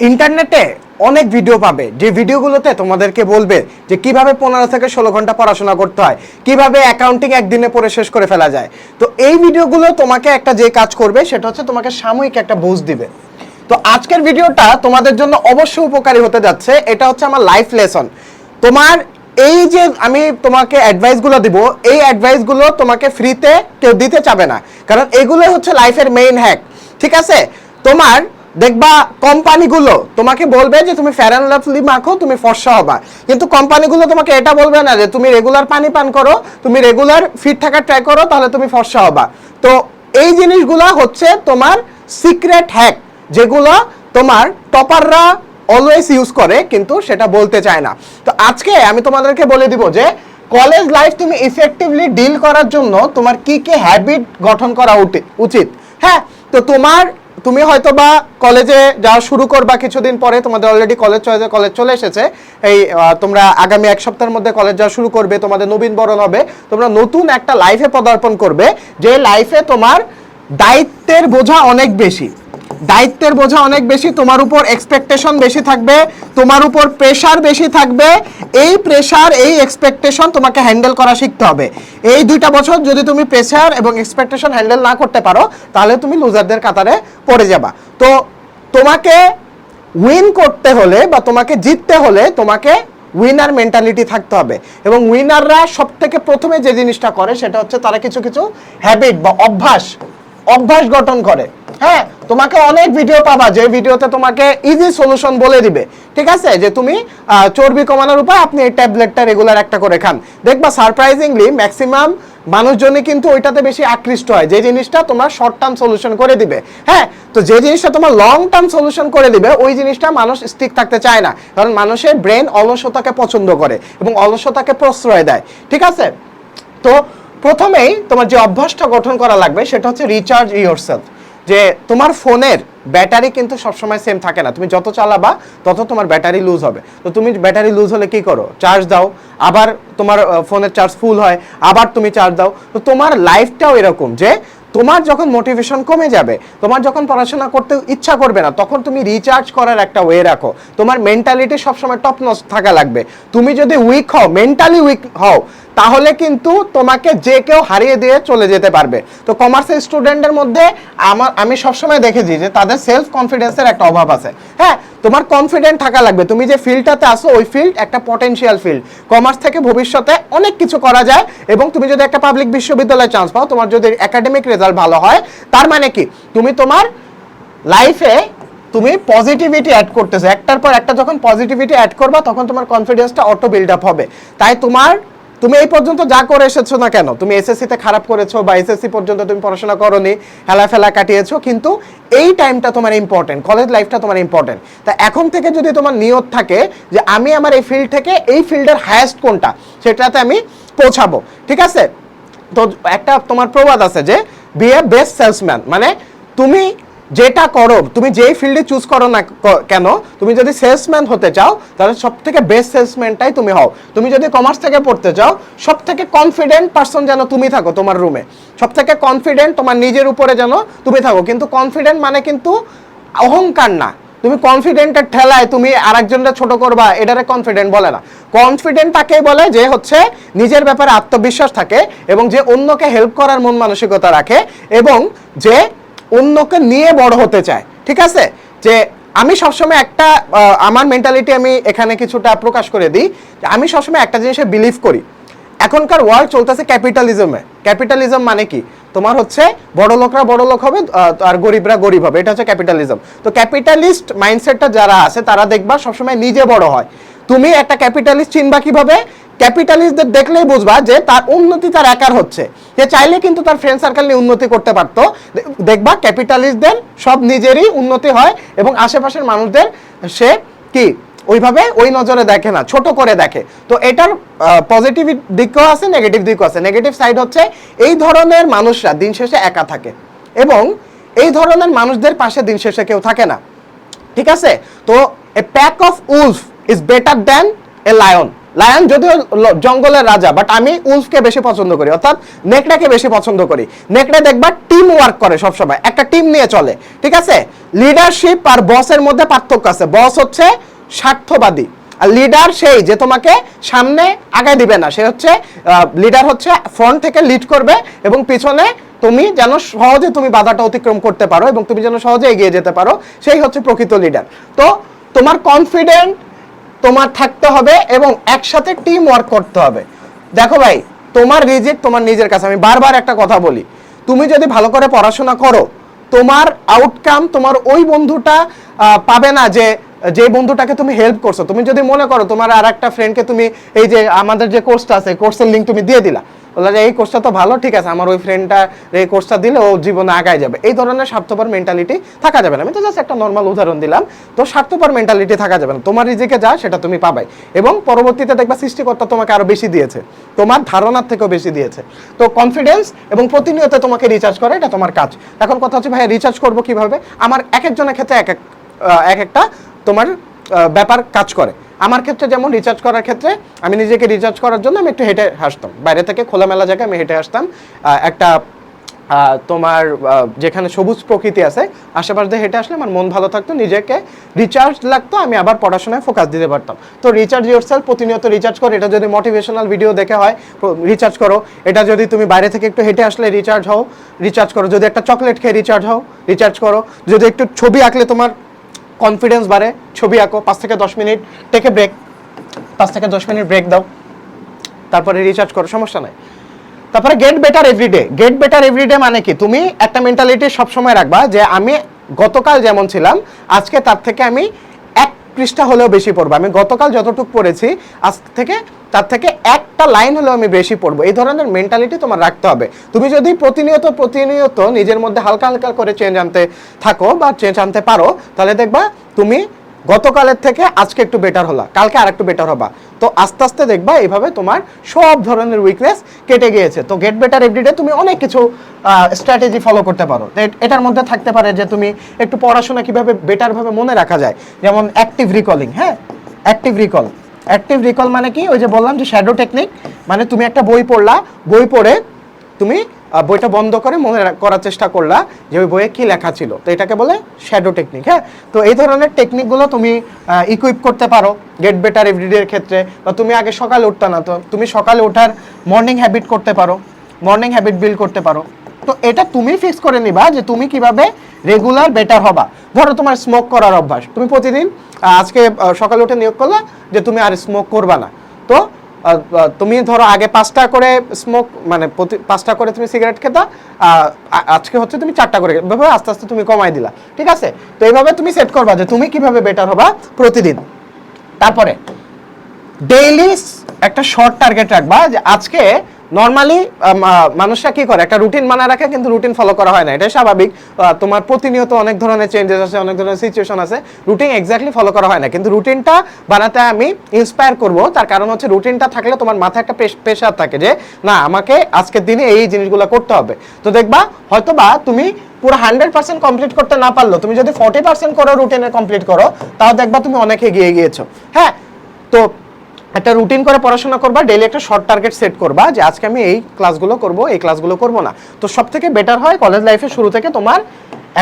ইন্টারনেটে অনেক ভিডিও পাবে। যে ভিডিওগুলোতে তোমাদেরকে বলবে যে কীভাবে পনেরো থেকে ষোলো ঘণ্টা পড়াশোনা করতে হয়, কীভাবে অ্যাকাউন্টিং একদিনে পড়ে শেষ করে ফেলা যায়। তো এই ভিডিওগুলো তোমাকে একটা যে কাজ করবে, সেটা হচ্ছে তোমাকে সাময়িক একটা বুঝ দিবে। তো আজকের ভিডিওটা তোমাদের জন্য অবশ্যই উপকারী হতে যাচ্ছে। এটা হচ্ছে আমার লাইফ লেসন তোমার এই যে আমি তোমাকে অ্যাডভাইসগুলো দিব, এই অ্যাডভাইসগুলো তোমাকে ফ্রিতে কেউ দিতে চাবে না। কারণ এগুলো হচ্ছে লাইফের মেইন হ্যাক ঠিক আছে? তোমার দেখবা, কোম্পানিগুলো তোমাকে বলবে যে তুমি ফেয়ার অ্যান্ড লাভলি মাখো, তুমি ফর্সা হবা। কিন্তু কোম্পানিগুলো তোমাকে এটা বলবে না যে তুমি রেগুলার পানি পান করো, তুমি রেগুলার ফিট থাকার ট্রাই করো, তাহলে তুমি ফর্সা হবা। তো এই জিনিসগুলো হচ্ছে তোমার সিক্রেট হ্যাক যেগুলো তোমার টপাররা অলওয়েজ ইউজ করে, কিন্তু সেটা বলতে চায় না। তো আজকে আমি তোমাদেরকে বলে দিব যে কলেজ লাইফ তুমি ইফেক্টিভলি ডিল করার জন্য তোমার কি কি হ্যাবিট গঠন করা উচিত। হ্যাঁ তো তোমার তুমি হয়তো বা কলেজে যাওয়া শুরু করবা কিছুদিন পরে, তোমাদের অলরেডি কলেজ চলে কলেজ চলে এসেছে। এই তোমরা আগামী এক সপ্তাহের মধ্যে কলেজ যাওয়া শুরু করবে, তোমাদের নবীন বরণ হবে, তোমরা নতুন একটা লাইফে পদার্পণ করবে, যে লাইফে তোমার দায়িত্বের বোঝা অনেক বেশি। দায়িত্বের বোঝা অনেক বেশি, তোমার উপর এক্সপেকটেশন বেশি থাকবে, তোমার উপর প্রেশার বেশি থাকবে। এই প্রেশার এই এক্সপেকটেশন তোমাকে হ্যান্ডেল করা শিখতে হবে। এই দুইটা বছর যদি তুমি প্রেশার এবং এক্সপেকটেশন হ্যান্ডেল না করতে পারো, তাহলে তুমি লুজারদের কাতারে পড়ে যাবা। তো তোমাকে উইন করতে হলে বা তোমাকে জিততে হলে তোমাকে উইনার মেন্টালিটি থাকতে হবে। এবং উইনাররা সব থেকে প্রথমে যে জিনিসটা করে, সেটা হচ্ছে তারা কিছু কিছু হ্যাবিট বা অভ্যাস অভ্যাস গঠন করে। হ্যাঁ? তোমাকে অনেক ভিডিও পাবা, যে ভিডিওতে তোমাকে ইজি সলিউশন বলে দিবে। ঠিক আছে? যে তুমি চর্বি কমানোর উপায় আপনি এই ট্যাবলেটটা রেগুলার একটা করে খান। দেখবা সারপ্রাইজিংলি ম্যাক্সিমাম মানুষজনই কিন্তু ওইটাতে বেশি আকৃষ্ট হয়। যে জিনিসটা তোমার শর্ট টার্ম সলিউশন করে দিবে। হ্যাঁ? তো যে জিনিসটা তোমার লং টার্ম সলিউশন করে দিবে, ওই জিনিসটা মানুষ স্টিক থাকতে চায় না। কারণ মানুষের ব্রেন অলসতাকে পছন্দ করে এবং অলসতাকে প্রশ্রয় দেয়। ঠিক আছে? তো প্রথমেই তোমার যে অভ্যাসটা গঠন করা লাগবে, সেটা হচ্ছে রিচার্জ ইয়োরসেলফ যে তোমার ফোনের ব্যাটারি কিন্তু সবসময় সেম থাকে না। তুমি যত চালাবা, তত তোমার ব্যাটারি লুজ হবে। তো তুমি ব্যাটারি লুজ হলে কি করো? চার্জ দাও। আবার তোমার ফোনের চার্জ ফুল হয়। আবার তুমি চার্জ দাও। তো তোমার লাইফটাও এরকম যে তোমার যখন মোটিভেশন কমে যাবে, তোমার যখন পড়াশোনা করতে ইচ্ছা করবে না, তখন তুমি রিচার্জ করার একটা ওয়ে রাখো। তোমার মেন্টালিটি সবসময় টপ নস থাকা লাগবে। তুমি যদি উইক হও মেন্টালি উইক হও, তাহলে কিন্তু তোমাকে যে কেউ হারিয়ে দিয়ে চলে যেতে পারবে। তো কমার্সের স্টুডেন্টের মধ্যে আমার আমি সবসময় দেখেছি যে তাদের সেলফ কনফিডেন্সের একটা অভাব আছে। হ্যাঁ তোমার কনফিডেন্ট থাকা লাগবে। তুমি যে ফিল্ডটাতে আসো ওই ফিল্ড একটা পটেনশিয়াল ফিল্ড কমার্স থেকে ভবিষ্যতে অনেক কিছু করা যায় এবং তুমি যদি একটা পাবলিক বিশ্ববিদ্যালয়ে চান্স পাও, তোমার যদি একাডেমিক রেজাল্ট ভালো হয়, তার মানে কি? তুমি তোমার লাইফে তুমি পজিটিভিটি অ্যাড করতেছো। একটার পর একটা যখন পজিটিভিটি অ্যাড করবা, তখন তোমার কনফিডেন্সটা অটো বিল্ড আপ হবে। তাই তোমার তুমি এই পর্যন্ত যা করে এসেছ না কেন? তুমি এসএসসিতে খারাপ করেছ বা এসএসসি পর্যন্ত তুমি পড়াশোনা করনি হেলা ফেলা কাটিয়েছো, কিন্তু এই টাইমটা তোমার ইম্পর্টেন্ট কলেজ লাইফটা তোমার ইম্পর্টেন্ট তা এখন থেকে যদি তোমার নিয়ত থাকে যে আমি আমার এই ফিল্ড থেকে এই ফিল্ডের হায়েস্ট কোনটা, সেটাতে আমি পৌঁছাবো, ঠিক আছে? তো একটা তোমার প্রবাদ আছে যে বি এ বেস্ট সেলসম্যান মানে তুমি যেটা করো, তুমি যেই ফিল্ডে চুজ করো না কেন, তুমি যদি সেলসম্যান হতে চাও, তাহলে সব থেকে বেস্ট সেলসম্যানটাই তুমি হও। তুমি যদি কমার্স থেকে পড়তে চাও সব থেকে কনফিডেন্ট পার্সন যেন তুমি থাকো তোমার রুমে সব থেকে কনফিডেন্ট তোমার নিজের উপরে যেন তুমি থাকো। কিন্তু কনফিডেন্ট মানে কিন্তু অহংকার না। তুমি কনফিডেন্টের ঠেলায় তুমি আরেকজনটা ছোট করবা, এটারে কনফিডেন্ট বলে না। কনফিডেন্ট তাকেই বলে যে হচ্ছে নিজের ব্যাপারে আত্মবিশ্বাস থাকে এবং যে অন্যকে হেল্প করার মন মানসিকতা রাখে এবং যে অন্যকে নিয়ে বড় হতে চায়। ঠিক আছে? যে আমি সবসময় একটা আমার মেন্টালিটি আমি এখানে কিছুটা প্রকাশ করে দিই আমি সবসময় একটা জিনিসে বিলিভ করি। এখনকার ওয়ার্ল্ড চলতেছে ক্যাপিটালিজমে ক্যাপিটালিজম মানে কি? তোমার হচ্ছে বড় লোকরা বড় লোক হবে আর গরিবরা গরিব হবে। এটা হচ্ছে ক্যাপিটালিজম তো ক্যাপিটালিস্ট মাইন্ডসেটটা যারা আছে, তারা দেখবা সবসময় নিজে বড় হয়। তুমি একটা ক্যাপিটালিস্ট চিনবা কীভাবে? ক্যাপিটালিস্টদের দেখলেই বুঝবা যে তার উন্নতি তার একার হচ্ছে। যে চাইলে কিন্তু তার ফ্রেন্ড সার্কেল নিয়ে উন্নতি করতে পারতো। দেখবা ক্যাপিটালিস্টদের সব নিজেরই উন্নতি হয় এবং আশেপাশের মানুষদের সে কি ওইভাবে ওই নজরে দেখে না, ছোট করে দেখে। তো এটার পজিটিভ দিকও আছে নেগেটিভ দিকও আছে। নেগেটিভ সাইড হচ্ছে এই ধরনের মানুষরা দিন শেষে একা থাকে এবং এই ধরনের মানুষদের পাশে দিন শেষে কেউ থাকে না। ঠিক আছে? তো a pack of wolf is better than a lion lion যদিও জঙ্গলের রাজা বাট আমি উলফকে বেশি পছন্দ করি। অর্থাৎ নেকড়াকে বেশি পছন্দ করি। নেকড়া দেখবা টিম ওয়ার্ক করে সবসময়। একটা টিম নিয়ে চলে। ঠিক আছে? লিডারশিপ আর বসের মধ্যে পার্থক্য আছে। বস হচ্ছে স্বার্থবাদী। আর লিডার সেই যে তোমাকে সামনে আগায় দিবে না। সে হচ্ছে লিডার হচ্ছে ফ্রন্ট থেকে লিড করবে এবং পিছনে তুমি যেন সহজে তুমি বাধাটা অতিক্রম করতে পারো এবং তুমি যেন সহজে এগিয়ে যেতে পারো। সেই হচ্ছে প্রকৃত লিডার তো তোমার কনফিডেন্ট তোমার থাকতে হবে এবং একসাথে টিম ওয়ার্ক করতে হবে। দেখো ভাই, তোমার রিজিক তোমার নিজের কাছে। আমি বারবার একটা কথা বলি, তুমি যদি ভালো করে পড়াশোনা করো, তোমার আউটকাম তোমার ওই বন্ধুটা পাবে না যে যে বন্ধুটাকে তুমি হেল্প করছ। তুমি যদি মনে করো তোমার আর একটা ফ্রেন্ডকে তুমি এই যে আমাদের যে কোর্সটা আছে কোর্সের লিঙ্ক তুমি দিয়ে দিলা। বললা যে, এই কোর্সটা তো ভালো, ঠিক আছে, আমার ওই ফ্রেন্ডটা এই কোর্সটা দিলে ও জীবনে আগায় যাবে। এই ধরনের স্বার্থপর মেন্টালিটি থাকা যাবে না। আমি তো জাস্ট একটা নর্মাল উদাহরণ দিলাম। তো স্বার্থপর মেন্টালিটি থাকা যাবে না। তোমার রিজিকে যা, সেটা তুমি পাবাই। এবং পরবর্তীতে দেখবা সৃষ্টিকর্তা তোমাকে আরও বেশি দিয়েছে। তোমার ধারণার থেকেও বেশি দিয়েছে। তো কনফিডেন্স এবং প্রতিনিয়ত তোমাকে রিচার্জ করে, এটা তোমার কাজ। এখন কথা হচ্ছে ভাই রিচার্জ করব কীভাবে? আমার এক একজনের ক্ষেত্রে এক এক এক একটা তোমার ব্যাপার কাজ করে। আমার ক্ষেত্রে যেমন রিচার্জ করার ক্ষেত্রে, আমি নিজেকে রিচার্জ করার জন্য আমি একটু হেঁটে হাসতাম। বাইরে থেকে খোলামেলা জায়গায় আমি হেঁটে আসতাম একটা তোমার যেখানে সবুজ প্রকৃতি আছে, আশেপাশ দিয়ে হেঁটে আসলে আমার মন ভালো থাকতো, নিজেকে রিচার্জ লাগতো, আমি আবার পড়াশোনায় ফোকাস দিতে পারতাম। তো রিচার্জ ইউর সেলফ প্রতিনিয়ত রিচার্জ করো। এটা যদি মোটিভেশনাল ভিডিও দেখে হয় রিচার্জ করো। এটা যদি তুমি বাইরে থেকে একটু হেঁটে আসলে রিচার্জ হও রিচার্জ করো। যদি একটা চকলেট খেয়ে রিচার্জ হও রিচার্জ করো। যদি একটু ছবি আঁকলে তোমার কনফিডেন্স বাড়ে, ছবি আঁকো, পাঁচ থেকে দশ মিনিট টেকে ব্রেক পাঁচ থেকে দশ মিনিট ব্রেক দাও, তারপরে রিচার্জ করো, সমস্যা নাই। তারপরে get better everyday get better everyday মানে কি? তুমি একটা মেন্টালিটি সবসময় রাখবা যে আমি গতকাল যেমন ছিলাম, আজকে তার থেকে আমি পৃষ্ঠা হলেও বেশি পড়ব। আমি গতকাল যতটুকু পড়েছি, আজ থেকে তার থেকে একটা লাইন হলেও আমি বেশি পড়ব। এই ধরনের মেন্টালিটি তোমার রাখতে হবে। তুমি যদি প্রতিনিয়ত প্রতিনিয়ত নিজের মধ্যে হালকা হালকা করে চেঞ্জ আনতে থাকো বা চেঞ্জ আনতে পারো, তাহলে দেখবা তুমি গতকালের থেকে আজকে একটু বেটার হলা, কালকে আর একটু বেটার হবা। তো আস্তে আস্তে দেখবা এইভাবে তোমার সব ধরনের উইকনেস কেটে গিয়েছে। তো গেট বেটার এভরিডে তুমি অনেক কিছু স্ট্র্যাটেজি ফলো করতে পারো। এটার মধ্যে থাকতে পারে যে তুমি একটু পড়াশোনা কীভাবে বেটারভাবে মনে রাখা যায়। যেমন অ্যাক্টিভ রিকলিং হ্যাঁ? অ্যাক্টিভ রিকল অ্যাক্টিভ রিকল মানে কি? ওই যে বললাম যে শ্যাডো টেকনিক মানে তুমি একটা বই পড়লা, বই পড়ে তুমি বইটা বন্ধ করে মনে করার চেষ্টা করলা যে ওই বইয়ে কি লেখা ছিল। তো এটাকে বলে শ্যাডো টেকনিক হ্যাঁ? তো এই ধরনের টেকনিকগুলো তুমি ইকুইপ করতে পারো গেট বেটার এভরিডের ক্ষেত্রে। বা তুমি আগে সকালে উঠতে না, তো তুমি সকালে ওঠার মর্নিং হ্যাবিট করতে পারো মর্নিং হ্যাবিট বিল্ড করতে পারো। তো এটা তুমি ফিক্স করে নিবা যে তুমি কীভাবে রেগুলার বেটার হবা। ধরো তোমার স্মোক করার অভ্যাস। তুমি প্রতিদিন আজকে সকালে উঠে নিয়োগ করলা যে তুমি আর স্মোক করবা না। তো তুমি ধরো আগে পাঁচটা করে স্মোক মানে প্রতি, পাঁচটা করে তুমি সিগারেট খেতা আজকে হচ্ছে তুমি চারটা করে এভাবে আস্তে আস্তে তুমি কমাই দিলা, ঠিক আছে? তো এইভাবে তুমি সেট করবা যে তুমি কীভাবে বেটার হবা প্রতিদিন। তারপরে ডেইলি একটা শর্ট টার্গেট রাখবা যে আজকে নর্মালি মানুষরা কি করে? একটা রুটিন বানায় রাখে, কিন্তু রুটিন ফলো করা হয় না। এটাই স্বাভাবিক। তোমার প্রতিনিয়ত অনেক ধরনের চেঞ্জেস আছে, অনেক ধরনের সিচুয়েশন আছে। রুটিন এক্স্যাক্টলি ফলো করা হয় না। কিন্তু রুটিনটা বানাতে আমি ইন্সপায়ার করব। তার কারণ হচ্ছে রুটিনটা থাকলে তোমার মাথায় একটা প্রেশার থাকে যে, না, আমাকে আজকের দিনে এই জিনিসগুলো করতে হবে। তো দেখবা, হয়তোবা তুমি পুরো হান্ড্রেড পার্সেন্ট কমপ্লিট করতে না পারল। তুমি যদি ফর্টি পার্সেন্ট করো রুটিনে কমপ্লিট করো, তাও দেখবা তুমি অনেক এগিয়ে গিয়েছো। হ্যাঁ? তো একটা রুটিন করে পড়াশোনা করবা ডেলি একটা শর্ট টার্গেট সেট করবা যে আজকে আমি এই ক্লাসগুলো করব, এই ক্লাসগুলো করব না। তো সব থেকে বেটার হয় কলেজ লাইফে শুরু থেকে তোমার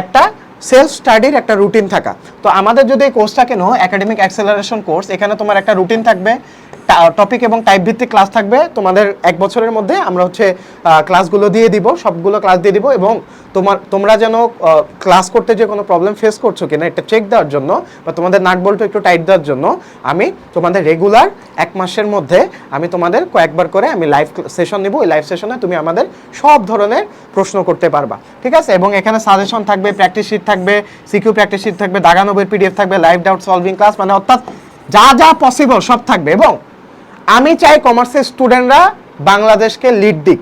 একটা সেলফ স্টাডির একটা রুটিন থাকা। তো আমাদের যদি এই কোর্সটা কেন একাডেমিক অ্যাক্সেলারেশন কোর্স এখানে তোমার একটা রুটিন থাকবে। টপিক এবং টাইপ ভিত্তিক ক্লাস থাকবে। তোমাদের এক বছরের মধ্যে আমরা হচ্ছে ক্লাসগুলো দিয়ে দিব, সবগুলো ক্লাস দিয়ে দিব এবং তোমার, তোমরা যেন ক্লাস করতে যে কোনো প্রবলেম ফেস করছ কিনা, এটা চেক দেওয়ার জন্য বা তোমাদের নাট বল্টু একটু টাইট দেওয়ার জন্য, আমি তোমাদের রেগুলার এক মাসের মধ্যে আমি তোমাদের কয়েকবার করে আমি লাইভ সেশন নিব। ওই লাইভ সেশনে তুমি আমাদের সব ধরনের প্রশ্ন করতে পারবা। ঠিক আছে? এবং এখানে সাজেশন থাকবে প্র্যাকটিস শিট থাকবে সিকিউ প্র্যাকটিস শিট থাকবে, দাগানবের পিডিএফ থাকবে লাইভ ডাউট সলভিং ক্লাস মানে অর্থাৎ যা যা পসিবল সব থাকবে এবং আমি চাই কমার্সের স্টুডেন্টরা বাংলাদেশকে লিড দিক।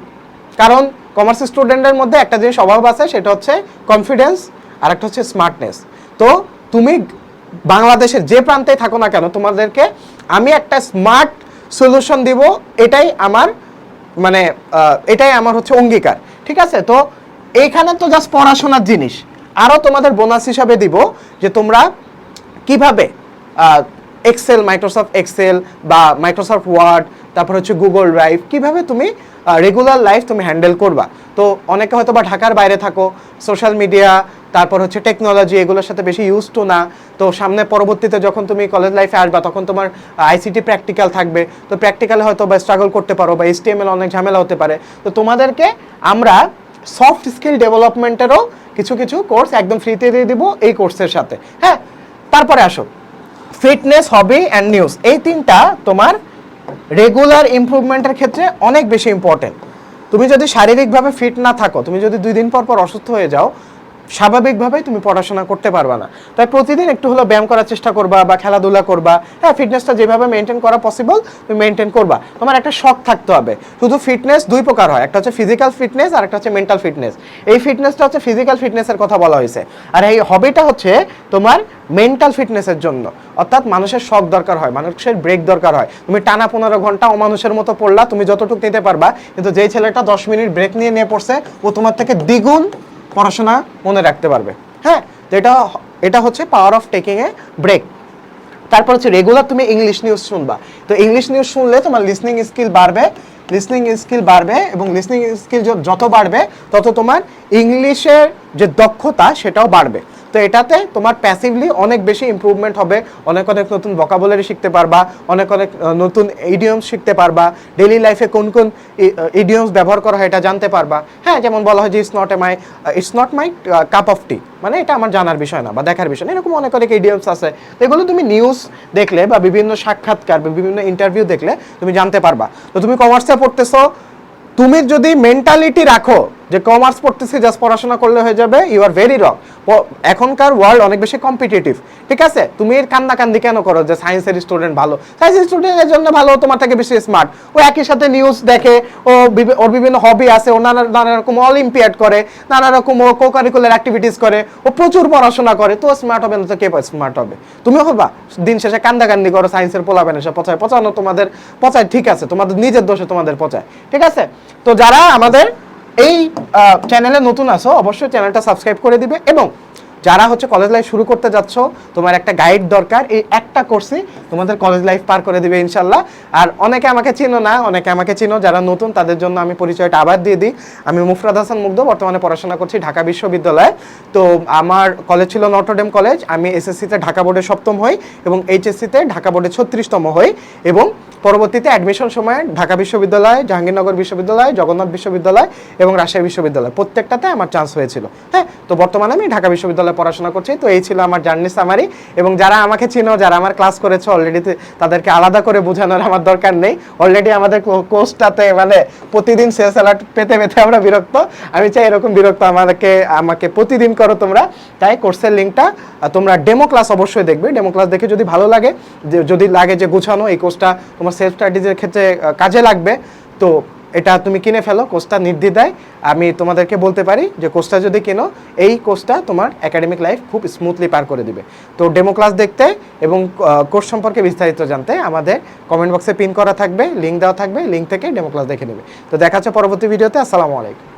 কারণ কমার্সের স্টুডেন্টের মধ্যে একটা জিনিস অভাব আছে, সেটা হচ্ছে কনফিডেন্স আর একটা হচ্ছে স্মার্টনেস তো তুমি বাংলাদেশের যে প্রান্তে থাকো না কেন, তোমাদেরকে আমি একটা স্মার্ট সলিউশন দিব, এটাই আমার মানে এটাই আমার হচ্ছে অঙ্গীকার। ঠিক আছে? তো এইখানে তো জাস্ট পড়াশোনার জিনিস। আরও তোমাদের বোনাস হিসাবে দিব যে তোমরা কীভাবে এক্সেল মাইক্রোসফট এক্সেল বা মাইক্রোসফট ওয়ার্ড তারপর হচ্ছে গুগল ড্রাইভ কীভাবে তুমি রেগুলার লাইফ তুমি হ্যান্ডেল করবা? তো অনেকে হয়তো বা ঢাকার বাইরে থাকো সোশ্যাল মিডিয়া তারপর হচ্ছে টেকনোলজি এগুলোর সাথে বেশি ইউজ টু না। তো সামনে পরবর্তীতে যখন তুমি কলেজ লাইফে আসবা, তখন তোমার আইসিটি প্র্যাকটিক্যাল থাকবে। তো প্র্যাকটিক্যালে হয়তো বা স্ট্রাগল করতে পারো বা এসটিএমএল অনেক ঝামেলা হতে পারে। তো তোমাদেরকে আমরা সফট স্কিল ডেভেলপমেন্টেরও কিছু কিছু কোর্স একদম ফ্রিতে দিয়ে দিব এই কোর্সের সাথে। হ্যাঁ তারপরে আসো। ফিটনেস হবি অ্যান্ড নিউজ এই তিনটা তোমার রেগুলার ইম্প্রুভমেন্টের ক্ষেত্রে অনেক বেশি ইম্পর্টেন্ট তুমি যদি শারীরিকভাবে ফিট না থাকো, তুমি যদি দুই দিন পর পর অসুস্থ হয়ে যাও স্বাভাবিকভাবেই তুমি পড়াশোনা করতে পারবে না। তাই প্রতিদিন একটু হলো ব্যায়াম করার চেষ্টা করবা বা খেলাধুলা করবা। হ্যাঁ ফিটনেসটা যেভাবে মেনটেন করা পসিবল তুমি মেনটেন করবা। তোমার একটা শখ থাকতে হবে। শুধু ফিটনেস দুই প্রকার হয়। একটা হচ্ছে ফিজিক্যাল ফিটনেস আর একটা হচ্ছে মেন্টাল ফিটনেস এই ফিটনেসটা হচ্ছে ফিজিক্যাল ফিটনেসের কথা বলা হয়েছে। আর এই হবিটা হচ্ছে তোমার মেন্টাল ফিটনেসের জন্য। অর্থাৎ মানুষের শখ দরকার হয়, মানুষের ব্রেক দরকার হয়। তুমি টানা পনেরো ঘণ্টা ও মানুষের মতো পড়লা, তুমি যতটুকু নিতে পারবা, কিন্তু যেই ছেলেটা দশ মিনিট ব্রেক নিয়ে নিয়ে পড়ছে, ও তোমার থেকে দ্বিগুণ পড়াশোনা মনে রাখতে পারবে। হ্যাঁ তো এটা এটা হচ্ছে power of taking a break তারপর হচ্ছে রেগুলার তুমি ইংলিশ নিউজ শুনবা। তো ইংলিশ নিউজ শুনলে তোমার লিসনিং স্কিল বাড়বে লিসনিং স্কিল বাড়বে এবং লিসনিং স্কিল যত বাড়বে, তত তোমার ইংলিশের যে দক্ষতা সেটাও বাড়বে। তো এটাতে তোমার প্যাসিভলি অনেক বেশি ইমপ্রুভমেন্ট হবে, অনেক অনেক নতুন ভোকাবুলারি শিখতে পারবা, অনেক অনেক নতুন ইডিয়মস শিখতে পারবা ডেইলি লাইফে কোন কোন ইডিয়মস ব্যবহার করা হয় এটা জানতে পারবা। হ্যাঁ যেমন বলা হয় যে it's not a my it's not my cup of tea মানে এটা আমার জানার বিষয় না বা দেখার বিষয় না, এরকম অনেক অনেক ইডিয়মস আছে। এগুলো তুমি নিউজ দেখলে বা বিভিন্ন সাক্ষাৎকার বিভিন্ন ইন্টারভিউ দেখলে তুমি জানতে পারবা। তো তুমি কমার্সে পড়তেছো তুমি যদি মেন্টালিটি রাখো যে কমার্স পড়তেছি জাস্ট পড়াশোনা করলে হয়ে যাবে ইউ আর ভেরি রং এখনকার ওয়ার্ল্ড অনেক বেশি কম্পিটিটিভ ঠিক আছে? তুমি এর কান্দা কান্দি কেন করো যে সায়েন্সের স্টুডেন্ট ভালো? সায়েন্সের স্টুডেন্টের জন্য ভালো, তোমার থেকে বেশি স্মার্ট ও একই সাথে নিউজ দেখে, ও ওর বিভিন্ন হবি আছে, ও নানা নানা রকম অলিম্পিয়াড করে, নানা রকম ও কো কারিকুলার অ্যাক্টিভিটিস করে, ও প্রচুর পড়াশোনা করে। তো স্মার্ট হবে না তো কে স্মার্ট হবে? তুমি হবা দিন শেষে কান্দা কান্দি করো সায়েন্সের পোলাবেন এসে পচায়। পচানো তোমাদের পচায় ঠিক আছে, তোমাদের নিজের দোষে তোমাদের পচায়। ঠিক আছে? তো যারা আমাদের এই চ্যানেলে নতুন আসো অবশ্যই চ্যানেলটা সাবস্ক্রাইব করে দিবে এবং যারা হচ্ছে কলেজ লাইফ শুরু করতে যাচ্ছ, তোমার একটা গাইড দরকার। এই একটা কোর্সই তোমাদের কলেজ লাইফ পার করে দিবে ইনশাল্লাহ। আর অনেকে আমাকে চিনো না, অনেকে আমাকে চিনো, যারা নতুন, তাদের জন্য আমি পরিচয়টা আবার দিয়ে দিই। আমি মুফরাদ হাসান মুগ্ধ, বর্তমানে পড়াশোনা করছি ঢাকা বিশ্ববিদ্যালয়ে। তো আমার কলেজ ছিল নটরডেম কলেজ আমি এসএসসিতে ঢাকা বোর্ডে সপ্তম হই এবং এইচএসসিতে ঢাকা বোর্ডে ছত্রিশতম হই এবং পরবর্তীতে অ্যাডমিশন সময়ে ঢাকা বিশ্ববিদ্যালয়, জাহাঙ্গীরনগর বিশ্ববিদ্যালয়, জগন্নাথ বিশ্ববিদ্যালয় এবং রাজশাহী বিশ্ববিদ্যালয় প্রত্যেকটাতে আমার চান্স হয়েছিল। হ্যাঁ তো বর্তমানে আমি ঢাকা বিশ্ববিদ্যালয়ে পড়াশোনা করছি। তো এই ছিল আমার জার্নি সামারি এবং যারা আমাকে চিনো, যারা আমার ক্লাস করেছে অলরেডি তাদেরকে আলাদা করে বোঝানোর আমার দরকার নেই। অলরেডি আমাদের কোর্সটাতে মানে প্রতিদিন সেলস অ্যালার্ট পেতে পেতে আমরা বিরক্ত। আমি চাই এরকম বিরক্ত আমাদেরকে আমাকে প্রতিদিন করো তোমরা। তাই কোর্সের লিঙ্কটা তোমরা ডেমো ক্লাস অবশ্যই দেখবে। ডেমো ক্লাস দেখে যদি ভালো লাগে যদি লাগে যে গুছানো, এই কোর্সটা তোমার সেলফ স্টাডিজের ক্ষেত্রে কাজে লাগবে, তো এটা তুমি কিনে ফেলো, কোর্সটা নির্দ্বিধায়। আমি তোমাদেরকে বলতে পারি যে কোর্সটা যদি কেনো, এই কোর্সটা তোমার একাডেমিক লাইফ খুব স্মুথলি পার করে দিবে। তো ডেমো ক্লাস দেখতে এবং কোর্স সম্পর্কে বিস্তারিত জানতে আমাদের কমেন্ট বক্সে পিন করা থাকবে লিঙ্ক দেওয়া থাকবে লিঙ্ক থেকে ডেমো ক্লাস দেখে নেবে। তো দেখা হচ্ছে পরবর্তী ভিডিওতে আসসালামু আলাইকুম।